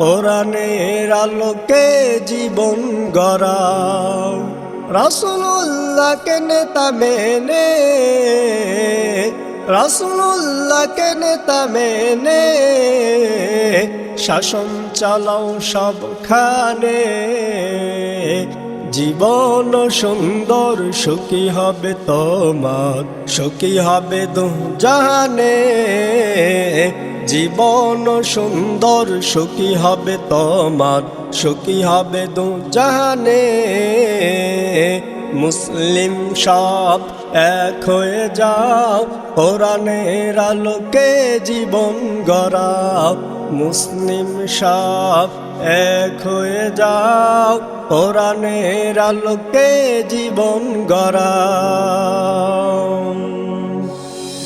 কোরআনের আলোকে জীবন গড়াও। রাসুল্লাহকে নেতা মেনে রাসুল্লাহকে নেতা মেনে, শাসন চালাও সবখানে। জীবন সুন্দর, সুখী হবে তোমার, সুখী হবে দু জাহানে। জীবন সুন্দর, সুখী হবে তোমার, সুখী হবে দু জাহানে। মুসলিম সব এক হয়ে যাও, কোরআনের আলোকে জীবন গড়াও। মুসলিম সব এক হয়ে যাও, কোরআনের আলোকে জীবন গড়াও।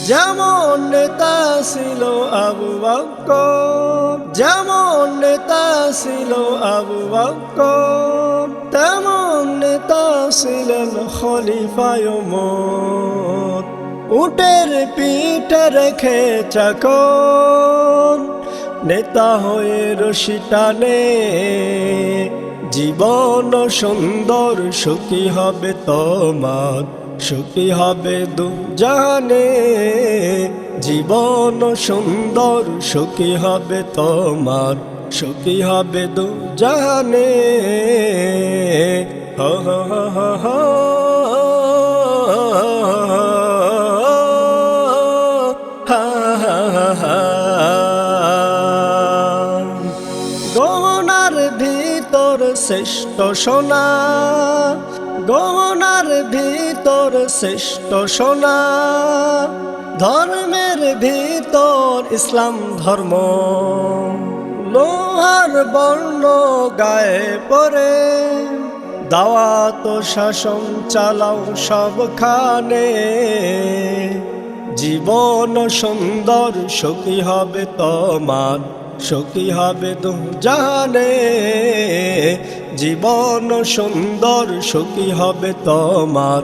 যেমন নেতা ছিল আবু বকর যেমন নেতা ছিল আবু বকর তেমন নেতা ছিলেন খলিফায় উটের পিঠে রেখে চাকর, নেতা হয়ে রশি টানে। জীবন সুন্দর, সুখী হবে তোমার, সুখী হবে দু জানে জীবন সুন্দর, সুখী হবে তোমার, সুখী হবে দু হা। গহনার ভিতর শ্রেষ্ঠ সোনা, গহনার ভিতর শ্রেষ্ঠ সোনা। ধর্মের ভিতর ইসলাম ধর্ম। লোহার বর্ণ গায়ে পরে। দাওয়াত শাসন চালাও সবখানে। জীবন সুন্দর, সুখী হবে তোমার, সুখী হবে দু জানে জীবন সুন্দর, সুখী হবে তোমার।